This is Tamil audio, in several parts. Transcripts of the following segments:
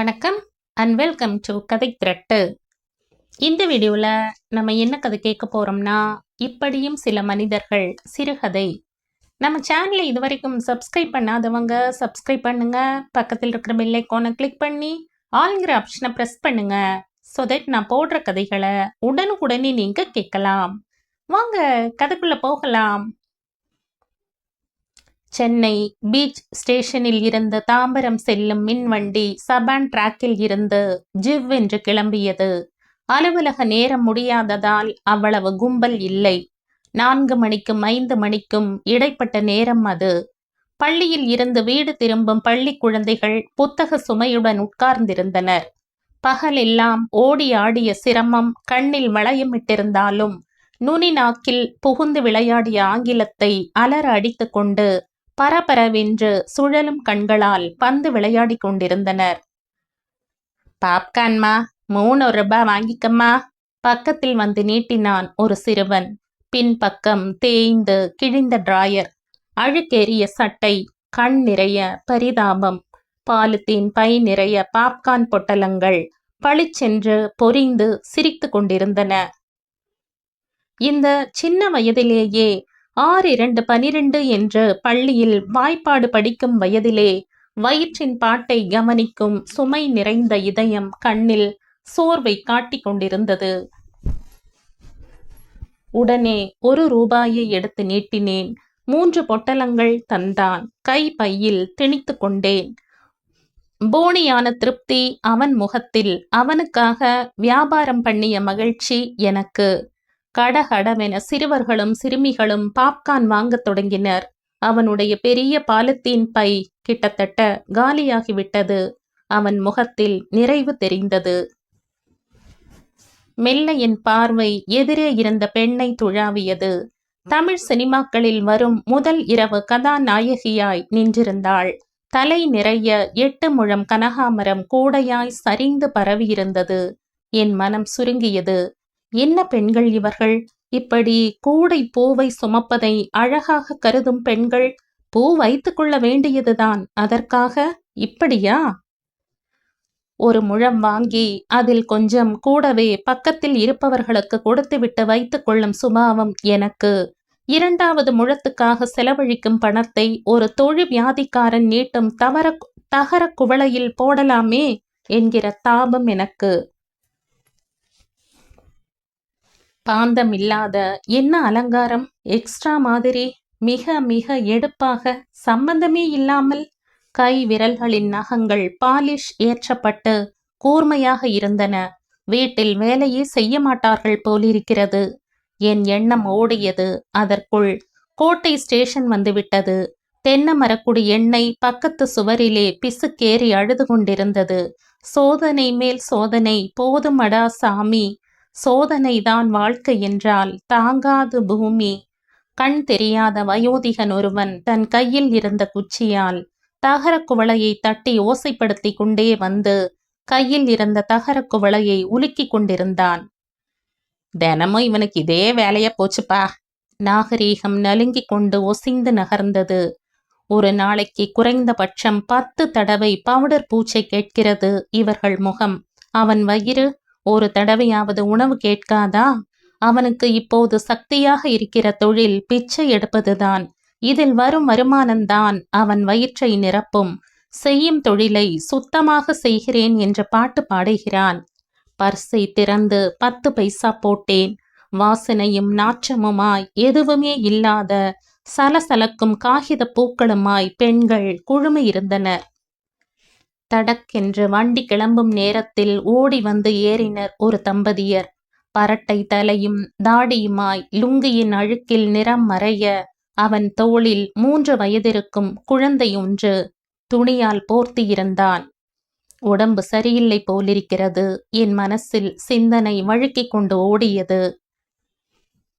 வணக்கம் அண்ட் வெல்கம் டு கதை திரட்டு. இந்த வீடியோவில் நம்ம என்ன கதை கேட்க போகிறோம்னா இப்படியும் சில மனிதர்கள் சிறுகதை. நம்ம சேனலை இது வரைக்கும் சப்ஸ்கிரைப் பண்ணாதவங்க சப்ஸ்கிரைப் பண்ணுங்க. பக்கத்தில் இருக்கிற பெல் ஐக்கானை கிளிக் பண்ணி ஆளுங்கிற ஆப்ஷனை ப்ரெஸ் பண்ணுங்க. ஸோ தட் நான் போடுற கதைகளை உடனுக்குடனே நீங்கள் கேட்கலாம். வாங்க கதைக்குள்ளே போகலாம். சென்னை பீச் ஸ்டேஷனில் இருந்து தாம்பரம் செல்லும் மின்வண்டி சபான் டிராக்கில் இருந்து ஜிவ் என்று கிளம்பியது. அலுவலக நேரம் முடியாததால் அவ்வளவு கும்பல் இல்லை. நான்கு மணிக்கும் ஐந்து மணிக்கும் இடைப்பட்ட நேரம் அது. பள்ளியில் இருந்து வீடு திரும்பும் பள்ளி குழந்தைகள் புத்தக சுமையுடன் உட்கார்ந்திருந்தனர். பகலெல்லாம் ஓடி ஆடிய சிரமம் கண்ணில் வளையமிட்டிருந்தாலும் நுனி நாக்கில் புகுந்து விளையாடிய ஆங்கிலத்தை அலற அடித்துக் கொண்டு பரபரவென்று சுழலும் கண்களால் பந்து விளையாடி கொண்டிருந்தனர். பாப்கான்மா மூணு ரூபாய் வாங்கிக்கம்மா பக்கத்தில் வந்து நீட்டினான் ஒரு சிறுவன். பின்பக்கம் தேய்ந்து கிழிந்த டிராயர். அழுக்கேறிய சட்டை கண் நிறைய பரிதாபம். பாலுத்தீன் பை நிறைய பாப்கார்ன் பொட்டலங்கள் பளிச்சென்று பொறிந்து சிரித்து கொண்டிருந்தன. இந்த சின்ன வயதிலேயே ஆறு இரண்டு பனிரெண்டு என்று பள்ளியில் வாய்ப்பாடு படிக்கும் வயதிலே வயிற்றின் பாட்டை கவனிக்கும் சுமை நிறைந்த இதயம் கண்ணில் சோர்வை காட்டிக் கொண்டிருந்தது. உடனே ஒரு ரூபாயை எடுத்து நீட்டினேன். மூன்று பொட்டலங்கள் தந்தான். கை பையில் திணித்து கொண்டேன். போனியான திருப்தி அவன் முகத்தில் அவனுக்காக வியாபாரம் பண்ணிய மகிழ்ச்சி எனக்கு. கடகடமென சிறுவர்களும் சிறுமிகளும் பாப்கார்ன் வாங்கத் தொடங்கினர். அவனுடைய பெரிய பாலத்தீன் பை கிட்டத்தட்ட காலியாகிவிட்டது. அவன் முகத்தில் நிறைவு தெரிந்தது. மெல்ல என் பார்வை எதிரே இருந்த பெண்ணை துழாவியது. தமிழ் சினிமாக்களில் வரும் முதல் இரவு கதாநாயகியாய் நின்றிருந்தாள். தலை நிறைய எட்டு முழம் கனகாமரம் கூடையாய் சரிந்து பரவியிருந்தது. என் மனம் சுருங்கியது. என்ன பெண்கள் இவர்கள்? இப்படி கூடை பூவை சுமப்பதை அழகாக கருதும் பெண்கள் பூ வைத்துக் கொள்ள வேண்டியதுதான் அதற்காக இப்படியா? ஒரு முழம் வாங்கி அதில் கொஞ்சம் கூடவே பக்கத்தில் இருப்பவர்களுக்கு கொடுத்துவிட்டு வைத்துக் கொள்ளும் சுபாவம் எனக்கு. இரண்டாவது முழத்துக்காக செலவழிக்கும் பணத்தை ஒரு தொழில் வியாதிக்காரன் நீட்டும் தவற தகர குவளையில் போடலாமே என்கிற தாபம் எனக்கு. காந்தம் இல்லாத என்ன அலங்காரம்? எக்ஸ்ட்ரா மாதிரி மிக மிக எடுப்பாக சம்பந்தமே இல்லாமல் கை விரல்களின் நகங்கள் பாலிஷ் ஏற்றப்பட்டு கூர்மையாக இருந்தன. வீட்டில் வேலையே செய்ய மாட்டார்கள் போலிருக்கிறது. என் எண்ணம் ஓடியது. அதற்குள் கோட்டை ஸ்டேஷன் வந்துவிட்டது. தென்னை மரக்குடி எண்ணெய் பக்கத்து சுவரிலே பிசுக்கேறி அழுது கொண்டிருந்தது. சோதனை மேல் சோதனை போதுமடா சாமி சோதனைதான் வாழ்க்கை என்றால் தாங்காது பூமி. கண் தெரியாத வயோதிகன் ஒருவன் தன் கையில் இருந்த குச்சியால் தகர குவளையை தட்டி ஓசைப்படுத்தி கொண்டே வந்து கையில் இருந்த தகர குவளையை உலுக்கி கொண்டிருந்தான். தினமும் இவனுக்கு இதே வேலைய போச்சுப்பா. நாகரீகம் நலுங்கிக் கொண்டு ஒசிந்து நகர்ந்தது. ஒரு நாளைக்கு குறைந்தபட்சம் பத்து தடவை பவுடர் பூச்சை கேட்கிறது இவர்கள் முகம். அவன் வயிறு ஒரு தடவையாவது உணவு கேட்காதா? அவனுக்கு இப்போது சக்தியாக இருக்கிற தொழில் பிச்சை எடுப்பதுதான். இதில் வரும் வருமானம்தான் அவன் வயிற்றை நிரப்பும். செய்யும் தொழிலை சுத்தமாக செய்கிறேன் என்ற பாட்டு பாடுகிறான். பர்ஸை திறந்து பத்து பைசா போட்டேன். வாசனையும் நாற்றமுமாய் எதுவுமே இல்லாத சலசலக்கும் காகித பூக்களுமாய் பெண்கள் குழுமையிருந்தனர். தடக்கென்று வண்டி கிளம்பும் நேரத்தில் ஓடி வந்து ஏறினர் ஒரு தம்பதியர். பரட்டை தலையும் தாடியுமாய் லுங்கியின் அழுக்கில் நிறம் மறைய அவன் தோளில் மூன்று வயதிருக்கும் குழந்தை ஒன்று துணியால் போர்த்தியிருந்தான் உடம்பு சரியில்லை போலிருக்கிறது. என் மனசில் சிந்தனை வழுக்கிக் கொண்டு ஓடியது.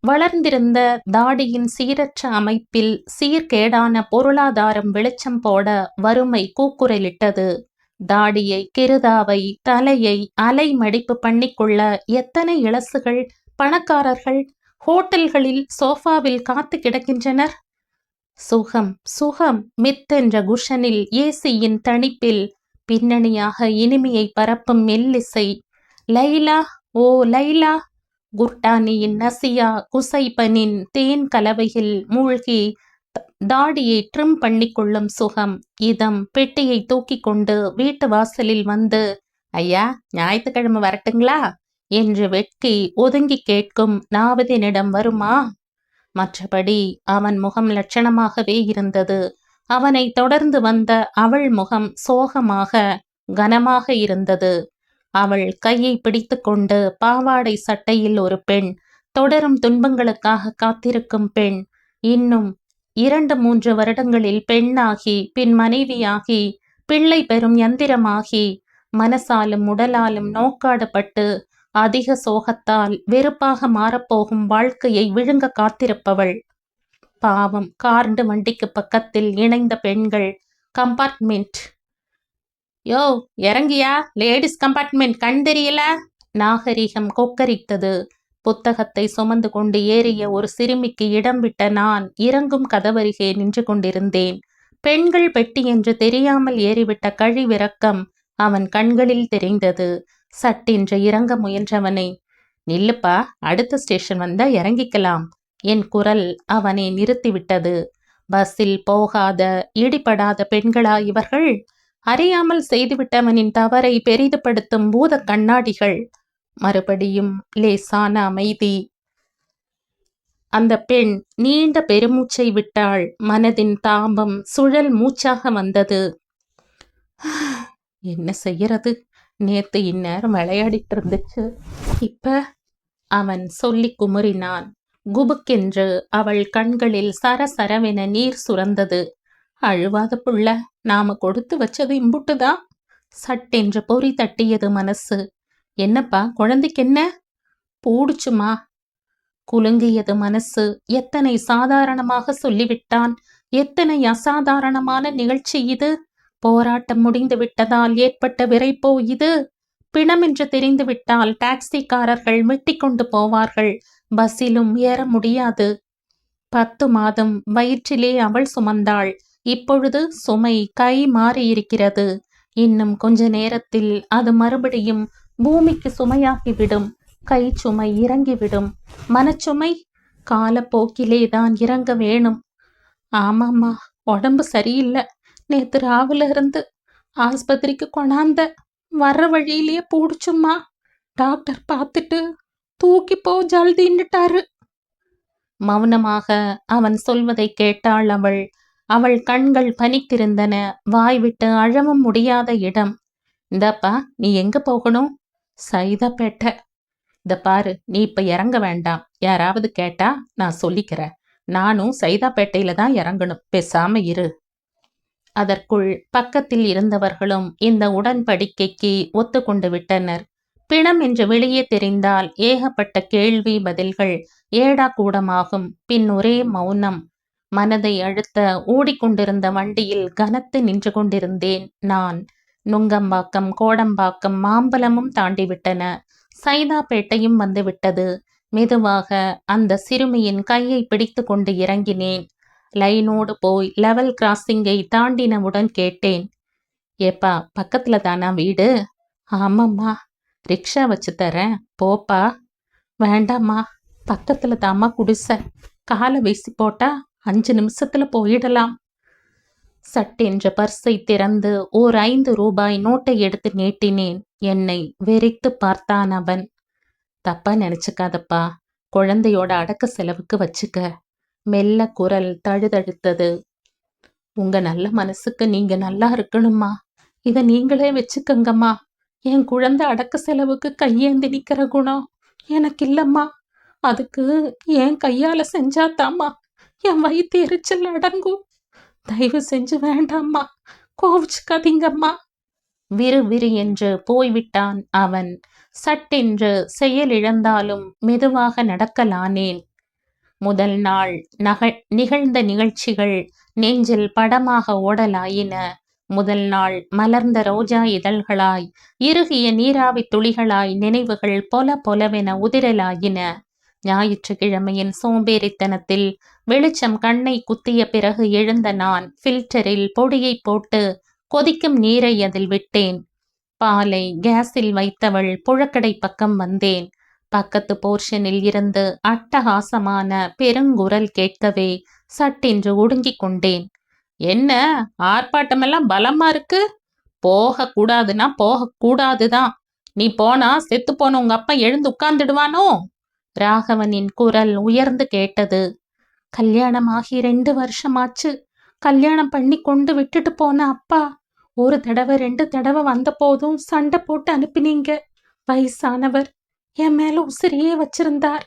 வளர்ந்திருந்த தாடியின் சீரற்ற அமைப்பில் சீர்கேடான பொருளாதாரம் வெளிச்சம் போட வறுமை கூக்குரலிட்டது. தாடியை கிருதாவை தலையை அலை மடிப்பு பண்ணிக்கொள்ள எத்தனை இளசுகள் பணக்காரர்கள் ஹோட்டல்களில் சோஃபாவில் காத்து கிடக்கின்றனர்? சுகம் சுகம் மித்தென்ற குஷனில் ஏசியின் தணிப்பில் பின்னணியாக இனிமையை பரப்பும் மெல்லிசை. லைலா ஓ லைலா! குர்டானியின் நசியா குசைபனின் தேன் கலவையில் மூழ்கி தாடியை ட்ரிம் பண்ணிக்கொள்ளும் சுகம். இதம் பெட்டியை தூக்கிக் கொண்டு வீட்டு வாசலில் வந்து ஐயா ஞாயிற்றுக்கிழமை வரட்டுங்களா என்று வெட்கி ஒதுங்கி கேட்கும் நாவதினிடம் வருமா மற்றபடி அவன் முகம் லட்சணமாகவே இருந்தது. அவனை தொடர்ந்து வந்த அவள் முகம் சோகமாக கனமாக இருந்தது. அவள் கையை பிடித்துக்கொண்டு பாவாடை சட்டையில் ஒரு பெண் தொடரும் துன்பங்களுக்காக காத்திருக்கும் பெண் இன்னும் இரண்டு மூன்று வருடங்களில் பெண்ணாகி பின் மனைவியாகி பிள்ளை பெறும் யந்திரமாகி மனசாலும் உடலாலும் நோக்காடப்பட்டு அதிக சோகத்தால் வெறுப்பாக மாறப்போகும் வாழ்க்கையை விழுங்க காத்திருப்பவள். பாவம் கார்ண்டு வண்டிக்கு பக்கத்தில் இணைந்த பெண்கள் கம்பார்ட்மெண்ட். யோ இறங்கியா லேடிஸ் கம்பார்ட்மெண்ட் கண் தெரியல? நாகரிகம் கொக்கரித்தது. புத்தகத்தை சுமந்து கொண்டு ஏறிய ஒரு சிறுமிக்கு இடம் விட்ட நான் இறங்கும் கதவருகே நின்று கொண்டிருந்தேன். பெண்கள் பெட்டி என்று தெரியாமல் ஏறிவிட்ட கழிவிறக்கம் அவன் கண்களில் தெரிந்தது. சட்டென்று இறங்க முயன்றவனை நில்லுப்பா அடுத்த ஸ்டேஷன் வந்தா இறங்கிக்கலாம் என் குரல் அவனை நிறுத்திவிட்டது. பஸ்ஸில் போகாத இடிபடாத பெண்களா இவர்கள்? அறியாமல் செய்துவிட்டவனின் தவறை பெரிதுபடுத்தும் பூத கண்ணாடிகள் மறுபடியும் லேசான அமைதி. அந்த பெண் நீண்ட பெருமூச்சை விட்டாள். மனதின் தாபம் சுழல் மூச்சாக வந்தது. என்ன செய்யறது? நேத்து இந்நேரம் விளையாடிட்டு இருந்துச்சு. இப்ப? அவன் சொல்லி குமுறினான். குபுக்கென்று அவள் கண்களில் சரசரவென நீர் சுரந்தது. அழுவாத புள்ள நாம கொடுத்து வச்சது இம்புட்டுதான். சட்டென்று பொறி தட்டியது மனசு. என்னப்பா குழந்தைக்கு என்ன? போடுச்சுமா. குலுங்கியது மனசு எத்தனை சாதாரணமாக சொல்லிவிட்டான். எத்தனை அசாதாரணமான நிகழ்ச்சி இது. போராட்டம் முடிந்து விட்டதால் ஏற்பட்ட விரைப்போ இது. பிணம் என்று தெரிந்து விட்டால் டாக்ஸிக்காரர்கள் வெட்டிக் கொண்டு போவார்கள். பஸ்ஸிலும் ஏற முடியாது. பத்து மாதம் வயிற்றிலே அவள் சுமந்தாள். இப்பொழுது சுமை கை மாறியிருக்கிறது. இன்னும் கொஞ்ச நேரத்தில் அது மறுபடியும் பூமிக்கு சுமையாகிவிடும் கை சுமை இறங்கிவிடும். மனச்சுமை காலப்போக்கிலே தான் இறங்க வேணும். ஆமாம்மா உடம்பு சரியில்லை. நேத்து ராவுல இருந்து ஆஸ்பத்திரிக்கு கொண்டாந்த வர்ற வழியிலேயே பூடிச்சும்மா. டாக்டர் பார்த்துட்டு தூக்கி போ ஜல்தின்னுட்டாரு. மௌனமாக அவன் சொல்வதை கேட்டாள் அவள். அவள் கண்கள் பனித்திருந்தன வாய் விட்டு அழவும் முடியாத இடம். இந்தப்பா நீ எங்க போகணும்? சைதாப்பேட்டை. இத பாரு நீ இப்ப இறங்க வேண்டாம். யாராவது கேட்டா நான் சொல்லிக்கிறேன். நானும் சைதாப்பேட்டையில தான் இறங்கணும். பேசாம இரு. அதற்குள் பக்கத்தில் இருந்தவர்களும் இந்த உடன்படிக்கைக்கு ஒத்துக்கொண்டு விட்டனர். பிணம் என்று வெளியே தெரிந்தால் ஏகப்பட்ட கேள்வி பதில்கள் ஏடா கூடமாகும். பின் ஒரே மௌனம். மனதை அழுத்த ஓடிக்கொண்டிருந்த வண்டியில் கனத்து நின்று கொண்டிருந்தேன் நான். நுங்கம்பாக்கம் கோடம்பாக்கம் மாம்பலமும் தாண்டிவிட்டன. சைதாப்பேட்டையும் வந்துவிட்டது. மெதுவாக அந்த சிறுமியின் கையை பிடித்து கொண்டு இறங்கினேன். லைனோடு போய் லெவல் கிராசிங்கை தாண்டினவுடன் கேட்டேன். ஏப்பா பக்கத்துல தானா வீடு? ஆமாம்மா ரிக்ஷா வச்சு தரேன். போப்பா. வேண்டாம்மா பக்கத்துல தாம்மா குடிசை. காலை வீசி போட்டா அஞ்சு நிமிஷத்துல போயிடலாம். சட்டென்ற பர்ஸை திறந்து ஓர் ஐந்து ரூபாய் நோட்டை எடுத்து நீட்டினேன். என்னை வெறித்து பார்த்தான் அவன். தப்பா நினைச்சுக்காதப்பா. குழந்தையோட அடக்க செலவுக்கு வச்சுக்க மெல்ல குரல் தழுதழுத்தது. உங்க நல்ல மனசுக்கு நீங்க நல்லா இருக்கணும்மா. இத நீங்களே வச்சுக்கங்கம்மா. என் குழந்தை அடக்க செலவுக்கு கையேந்தி நிக்கிற குணம் எனக்கு இல்லம்மா. அதுக்கு என் கையால செஞ்சாத்தாம்மா என் வயிற்று எரிச்சல் அடங்கும். தயவு செஞ்சு வேண்டாம்மா. கோவிச்சுக்காதீங்கம்மா விறு விறு என்று போய்விட்டான் அவன். சட்டென்று செயலிழந்தாலும் மெதுவாக நடக்கலானேன். முதல் நாள் நக நிகழ்ந்த நிகழ்ச்சிகள் நெஞ்சில் படமாக ஓடலாயின. முதல் நாள் மலர்ந்த ரோஜா இதழ்களாய் இறுகிய நீராவி துளிகளாய் நினைவுகள் பொல பொலவென உதிரலாயின. ஞாயிற்றுக்கிழமையின் சோம்பேறித்தனத்தில் வெளிச்சம் கண்ணை குத்திய பிறகு எழுந்த நான் ஃபில்டரில் பொடியை போட்டு கொதிக்கும் நீரை அதில் விட்டேன். பாலை கேஸில் வைத்தவள் புழக்கடை பக்கம் வந்தேன். பக்கத்து போர்ஷனில் இருந்து அட்டகாசமான பெருங்குரல் கேட்கவே சட்டென்று ஒடுங்கிக் கொண்டேன். என்ன? ஆர்ப்பாட்டமெல்லாம் பலமா இருக்கு? போக கூடாதுன்னா போக கூடாதுதான். நீ போனா செத்து போன உங்க அப்பா எழுந்து உட்கார்ந்துடுவானோ? ராகவனின் குரல் உயர்ந்து கேட்டது. கல்யாணமாகி ரெண்டு வருஷமாச்சு. கல்யாணம் பண்ணி கொண்டு விட்டுட்டு போன அப்பா ஒரு தடவை ரெண்டு தடவை வந்த போதும் சண்டை போட்டு அனுப்பினீங்க. வயசானவர் என் மேல உசிரியே வச்சிருந்தார்.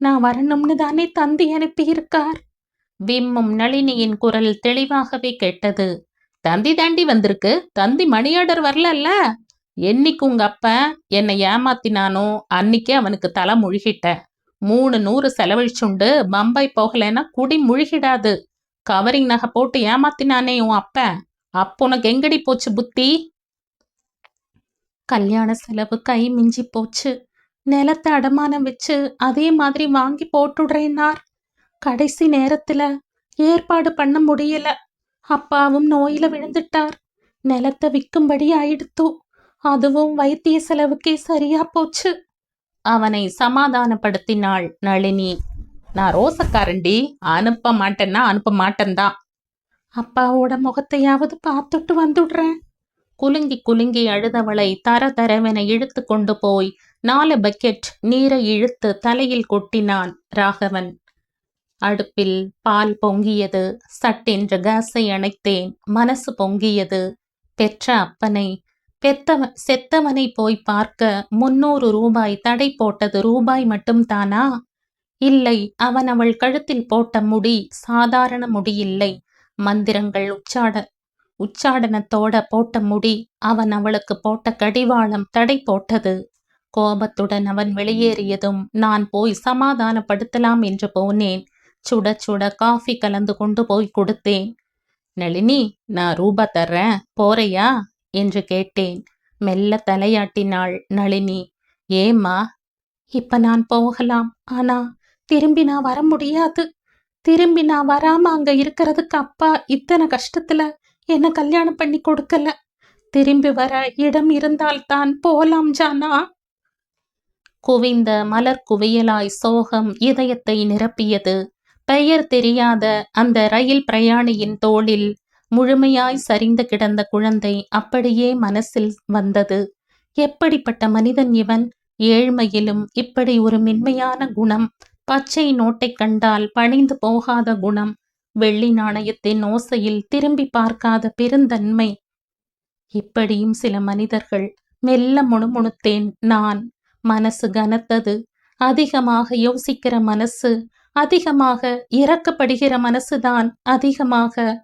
நான் வரணும்னு தானே தந்தி அனுப்பி இருக்கார் விம்மும் நளினியின் குரல் தெளிவாகவே கேட்டது. தந்தி தாண்டி வந்திருக்கு. தந்தி மணி ஆர்டர் வரலல்ல. என்னைக்கு உங்க அப்ப என்னை ஏமாத்தினானோ அன்னைக்கே அவனுக்கு தலை முழுகிட்டேன் மூணு நூறு செலவழிச்சுண்டு பம்பாய் போகலைன்னா குடி முழுகிடாது. கவரிங் நகை போட்டு ஏமாத்தினானே உன் அப்ப. அப்போ உனக்கு எங்கடி போச்சு புத்தி? கல்யாண செலவு கை மிஞ்சி போச்சு. நிலத்தை அடமானம் வச்சு அதே மாதிரி வாங்கி போட்டுடுறேன்னார் கடைசி நேரத்துல ஏற்பாடு பண்ண முடியல. அப்பாவும் நோயில விழுந்துட்டார். நிலத்தை விற்கும்படி ஆயிடுத்து. அதுவும் வைத்திய செலவுக்கே சரியா போச்சு. அவனை சமாதானப்படுத்தினாள் நளினி. நான் ரோசக்காரண்டி அனுப்ப மாட்டேன்னா அனுப்ப மாட்டேன்தான். அப்பாவோட முகத்தையாவது பார்த்துட்டு வந்துடுறேன். குலுங்கி குலுங்கி அழுதவளை தர தரவென இழுத்து கொண்டு போய் நாலு பக்கெட் நீரை இழுத்து தலையில் கொட்டினான் ராகவன். அடுப்பில் பால் பொங்கியது சட்டென்று கேஸை அணைத்தேன் மனசு பொங்கியது. பெற்ற அப்பனை பெத்தவ செத்தவனை போய் பார்க்க முன்னூறு ரூபாய் தடை போட்டது ரூபாய் மட்டும் தானா? இல்லை அவன் அவள் கழுத்தில் போட்ட முடி சாதாரண முடியில்லை. மந்திரங்கள் உச்சாட உச்சாடனத்தோட போட்ட முடி அவன் அவளுக்கு போட்ட கடிவாளம் தடை போட்டது. கோபத்துடன் அவன் வெளியேறியதும் நான் போய் சமாதானப்படுத்தலாம் என்று போனேன். சுட சுட காஃபி கலந்து கொண்டு போய் கொடுத்தேன். நளினி நான் ரூபா தர்றேன். போறையா? என்று கேட்டேன். மெல்ல தலையாட்டினாள் நளினி. ஏம்மா இப்ப நான் போகலாம். ஆனா திரும்பி நான் வர முடியாது. திரும்பி நான் வராம அங்க இருக்கிறதுக்கு அப்பா இத்தனை கஷ்டத்துல என்ன கல்யாணம் பண்ணி கொடுக்கல. திரும்பி வர இடம் இருந்தால்தான் போலாம் ஜானா. குவிந்த மலர் குவியலாய் சோகம் இதயத்தை நிரப்பியது. பெயர் தெரியாத அந்த ரயில் பிரயாணியின் தோளில் முழுமையாய் சரிந்து கிடந்த குழந்தை அப்படியே மனசில் வந்தது. எப்படிப்பட்ட மனிதன் இவன்? ஏழ்மையிலும் இப்படி ஒரு மென்மையான குணம். பச்சை நோட்டை கண்டால் பணிந்து போகாத குணம். வெள்ளி நாணயத்தின் ஓசையில் திரும்பி பார்க்காத பெருந்தன்மை. இப்படியும் சில மனிதர்கள் மெல்ல முணுமுணுத்தேன் நான். மனசு கனத்தது. அதிகமாக யோசிக்கிற மனசு அதிகமாக இறக்கப்படுகிற மனசுதான் அதிகமாக